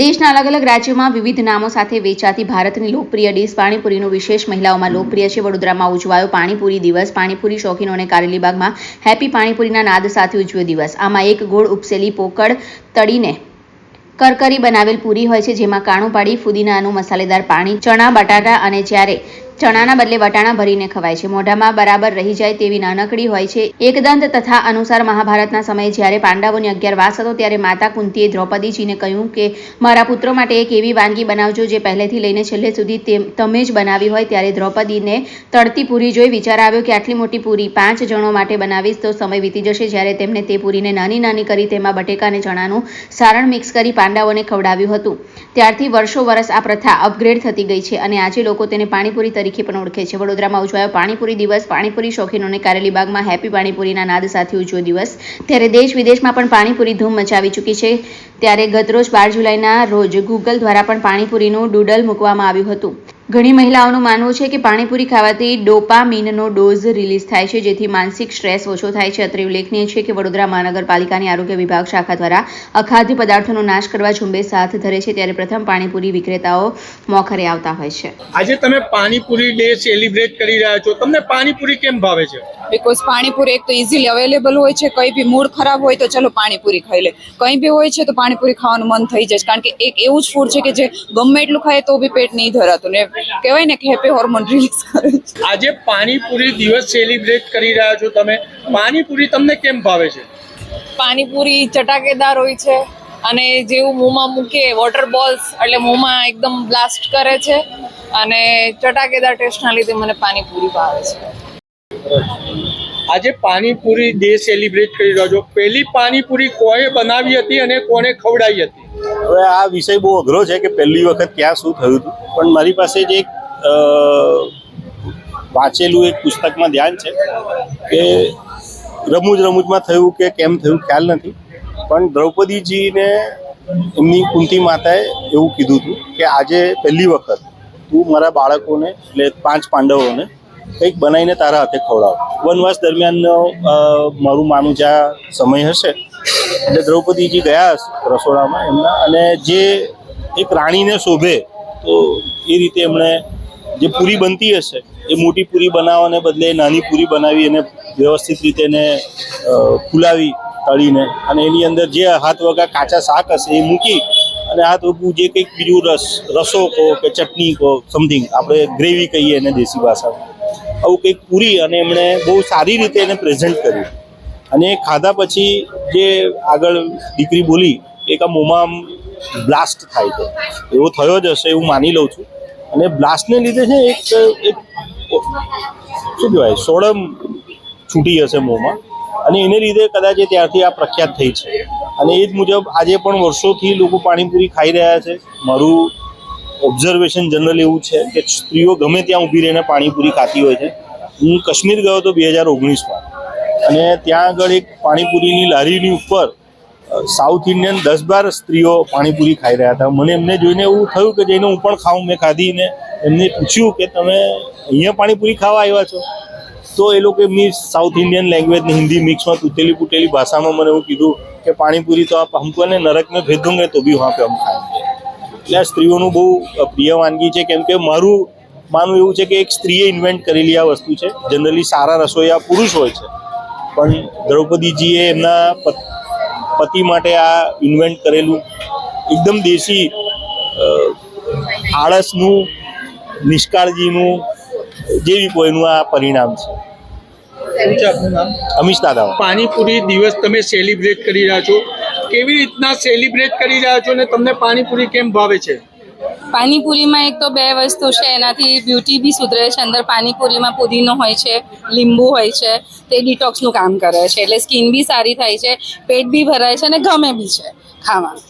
દેશના અલગ અલગ રાજ્યોમાં વિવિધ નામો સાથે વેચાતી ભારતની લોકપ્રિય ડીશ પાણીપુરીનું વિશેષ મહિલાઓમાં લોકપ્રિય છે. વડોદરામાં ઉજવાયો પાણીપુરી દિવસ. પાણીપુરી શોખીનોને કારેલીબાગમાં હેપી પાણીપુરીના નાદ સાથે ઉજવ્યો દિવસ. આમાં એક ગોળ ઉપસેલી પોકળ તળીને કરકરી બનાવેલ પૂરી હોય છે, જેમાં કાણું પાડી, ફુદીનાનું મસાલેદાર પાણી, ચણા બટાટા અને જ્યારે ચણાના બદલે વટાણા ભરીને ખવાય છે. મોઢામાં બરાબર રહી જાય તેવી નાનકડી હોય છે. એકદંત તથા અનુસાર મહાભારતના સમયે જ્યારે પાંડવોને અગિયાર વાસ હતો ત્યારે માતા કુંતીએ દ્રૌપદીજીને કહ્યું કે, મારા પુત્રો માટે એક એવી વાનગી બનાવજો જે પહેલેથી લઈને છેલ્લે સુધી તમે જ બનાવી હોય. ત્યારે દ્રૌપદીને તળતી પૂરી જોઈ વિચાર આવ્યો કે, આટલી મોટી પૂરી પાંચ જણો માટે બનાવીશ તો સમય વીતી જશે. જ્યારે તેમણે તે પૂરીને નાની નાની કરી તેમાં બટેકા અને ચણાનું સારણ મિક્સ કરી પાંડવોને ખવડાવ્યું હતું. ત્યારથી વર્ષો વર્ષ આ પ્રથા અપગ્રેડ થતી ગઈ છે અને આજે લોકો તેને પાણીપુરી તરીકે પણ ઓળખે છે. વડોદરામાં ઉજવાયો પાણીપુરી દિવસ. પાણીપુરી શોખીનોને કારેલીબાગમાં હેપી પાણીપુરીના નાદ સાથે ઉજવ્યો દિવસ. ત્યારે દેશ વિદેશમાં પણ પાણીપુરી ધૂમ મચાવી ચૂકી છે. ત્યારે ગતરોજ બાર જુલાઈના રોજ ગૂગલ દ્વારા પણ પાણીપુરીનું ડૂડલ મૂકવામાં આવ્યું હતું. ઘણી મહિલાઓનું માનવું છે કે પાણીપુરી ખાવાથી ડોપામીનનો ડોઝ રિલીઝ થાય છે જેથી માનસિક સ્ટ્રેસ ઓછો થાય છે. અત્રે ઉલ્લેખનીય છે કે વડોદરા મહાનગરપાલિકાની આરોગ્ય વિભાગ શાખા દ્વારા અખાદ્ય પદાર્થોનો નાશ કરવા ઝુંબેશ હાથ ધરે છે ત્યારે પ્રથમ પાણીપુરી વિક્રેતાઓ મોખરે આવતા હોય છે. આજે તમે પાણીપુરી ડે સેલિબ્રેટ કરી રહ્યા છો. તમને પાણીપુરી કેમ ભાવે છે? બિકોઝ પાણીપુરી એક તો ઇઝીલી અવેલેબલ હોય છે કંઈ બી મૂડ ખરાબ હોય તો ચલો પાણીપુરી ખાઈ લે. કંઈ બી હોય છે તો પાણીપુરી ખાવાનું મન થઈ જાય કારણ કે એક એવું જ ફૂડ છે કે જે ગમે એટલું ખાય તો બી પેટ નહીં ધરાતું ને કહેવાય ને કે હેપી હોર્મોન રિલીઝ કરે છે. આજે પાણીપુરી દિવસ સેલિબ્રેટ કરી રહ્યા છો તમે. પાણીપુરી તમને કેમ ભાવે છે? પાણીપુરી ચટાકેદાર હોય છે અને જેવું મોંમાં મૂકીએ વોટર બોલ્સ એટલે મોંમાં એકદમ બ્લાસ્ટ કરે છે અને ચટાકેદાર ટેસ્ટના લીધે મને પાણીપુરી ભાવે છે. આજે પાણીપુરી ડે સેલિબ્રેટ કરી રહ્યા છો. પહેલી પાણીપુરી કોણે બનાવી હતી અને કોને ખવડાવી હતી? હવે આ વિષય બહુ અઘરો છે કે પહેલી વખત ક્યાં શું થયું હતું. પણ મારી પાસે જે એક વાંચેલું એક પુસ્તકમાં ધ્યાન છે કે રમૂજ રમૂજમાં થયું કે કેમ થયું ખ્યાલ નથી. પણ દ્રૌપદીજીને એમની કુંતી માતાએ એવું કીધું હતું કે આજે પહેલી વખત તું મારા બાળકોને એટલે પાંચ પાંડવોને કંઈક બનાવીને તારા હાથે ખવડાવ. વનવાસ દરમિયાનનો મારું માનું જ્યાં સમય હશે એટલે દ્રૌપદીજી ગયા રસોડામાં એમના, અને જે એક રાણીને શોભે, તો એ રીતે એમણે જે પૂરી બનતી હશે, એ મોટી પૂરી બનાવવાને બદલે નાની પૂરી બનાવી અને વ્યવસ્થિત રીતે એને ફુલાવી ફૂલાવી તળીને અને એની અંદર જે હાથ વગા કાચા શાક હશે એ મૂકી અને હાથ વગું જે કંઈક બીજું રસ, રસો કહો કે ચટણી કહો સમથિંગ આપણે ગ્રેવી કહીએ એને દેશી ભાષામાં. આવું કંઈક પૂરી અને એમણે બહુ સારી રીતે એને પ્રેઝન્ટ કર્યું. અને ખાધા પછી જે આગળ દીકરી બોલી એક આ મોંમાં આમ બ્લાસ્ટ થાય છે. એવો થયો જ હશે એવું માની લઉં છું. અને બ્લાસ્ટને લીધે છે એક એક શું કહેવાય, સોડમ છૂટી હશે મોંમાં. અને એને લીધે કદાચ એ ત્યારથી આ પ્રખ્યાત થઈ છે. અને એ જ મુજબ આજે પણ વર્ષોથી લોકો પાણીપુરી ખાઈ રહ્યા છે. મારું ઓબ્ઝર્વેશન જનરલ એવું છે કે સ્ત્રીઓ ગમે ત્યાં ઊભી રહીને પાણીપુરી ખાતી હોય છે. હું કાશ્મીર ગયો હતો બે હજાર ઓગણીસમાં. અને ત્યાં આગળ એક પાણીપુરીની લારીની ઉપર સાઉથ ઇન્ડિયન દસ બાર સ્ત્રીઓ પાણીપુરી ખાઈ રહ્યા હતા. મને એમને જોઈને એવું થયું કે જઈને હું પણ ખાઉં, મેં ખાધી ને એમને પૂછ્યું કે તમે અહીંયા પાણીપુરી ખાવા આવ્યા છો? તો એ લોકો એમની સાઉથ ઇન્ડિયન લેંગ્વેજ ને હિન્દી મિક્સમાં તૂટેલી પૂટેલી ભાષામાં મને એવું કીધું કે પાણીપુરી તો આપ હમકો ને નરક મેં ભેજ તો બી વહાં પે હમ ખાએંગે એટલે આ સ્ત્રીઓનું બહુ પ્રિય વાનગી છે. કેમ કે મારું માનવું એવું છે કે એક સ્ત્રીએ ઇન્વેન્ટ કરેલી આ વસ્તુ છે. જનરલી સારા રસોઈયા પુરુષ હોય છે. પણ દ્રૌપદીજીએ એમના પતિ માટે આ ઇન્વેન્ટ કરેલું એકદમ દેશી આળસનું નિષ્કાળજીનું જેવી કોઈનું આ પરિણામ છે. અમિશ દાદા પાણીપુરી દિવસ તમે સેલિબ્રેટ કરી રહ્યા છો. કેવી રીતના સેલિબ્રેટ કરી રહ્યા છો અને તમને પાણીપુરી કેમ ભાવે છે? પાણીપુરીમાં એક તો બે વસ્તુ છે, એનાથી બ્યુટી બી સુધરે છે, અંદર પાણીપુરીમાં પુદીનો હોય છે, લીંબુ હોય છે, તે ડિટોક્સનું કામ કરે છે, એટલે સ્કિન બી સારી થાય છે, પેટ બી ભરાય છે અને ગમે બી છે ખાવાનું.